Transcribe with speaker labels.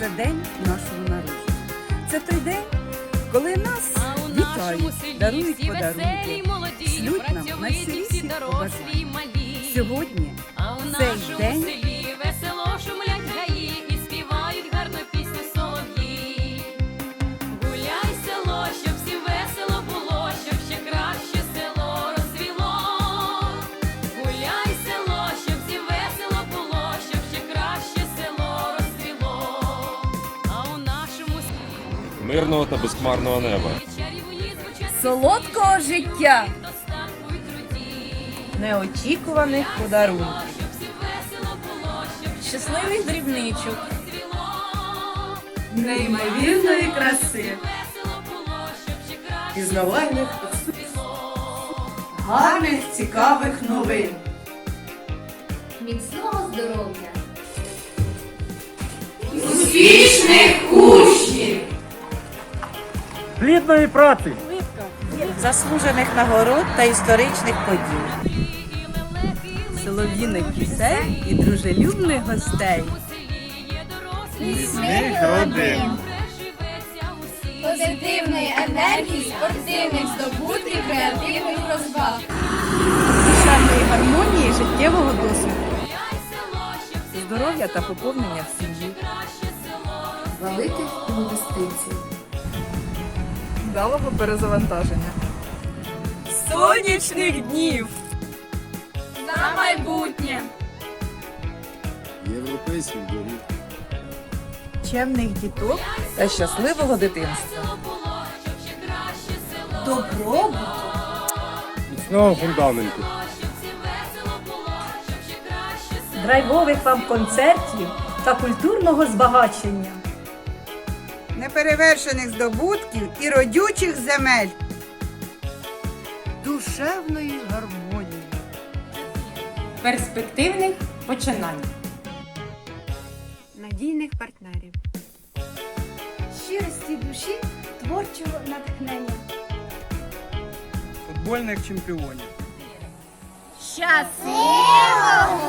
Speaker 1: за день нашого народження. Це той день, коли нас
Speaker 2: у нашому
Speaker 1: вітають,
Speaker 2: селі
Speaker 1: дарують
Speaker 2: всі веселі,
Speaker 1: подарунки.
Speaker 2: молоді,
Speaker 1: шлють нам
Speaker 2: працьовиті, всі дорослі,
Speaker 1: побажання. Сьогодні
Speaker 2: А у
Speaker 1: цей день
Speaker 3: мирного та безхмарного неба.
Speaker 1: солодкого життя,
Speaker 4: неочікуваних подарунків, щасливих дрібничок,
Speaker 1: неймовірної краси,
Speaker 4: пізнавальних
Speaker 1: гарних, цікавих новин.
Speaker 5: Міцного здоров'я!
Speaker 6: Плідної праці.
Speaker 4: заслужених нагород та історичних подій.
Speaker 1: Солов'їних пісень і дружелюбних гостей.
Speaker 6: Міцних родин.
Speaker 5: Позитивної енергії, спортивних здобутків, креативних розваг.
Speaker 1: душевної гармонії життєвого досвіду, здоров'я та поповнення в сім'ї,
Speaker 5: Великих інвестицій.
Speaker 1: Вдалого перезавантаження, сонячних днів,
Speaker 5: За майбутнє!
Speaker 7: Європейських доріг.
Speaker 1: чемних діток та щасливого дитинства. Добробуту,
Speaker 6: Міцного фундаменту.
Speaker 8: драйвових вам концертів та культурного збагачення.
Speaker 1: Неперевершених здобутків і родючих земель, душевної гармонії.
Speaker 4: Перспективних починань.
Speaker 1: надійних партнерів.
Speaker 5: Щирості душі, творчого натхнення.
Speaker 6: Футбольних чемпіонів.
Speaker 5: Щасливого!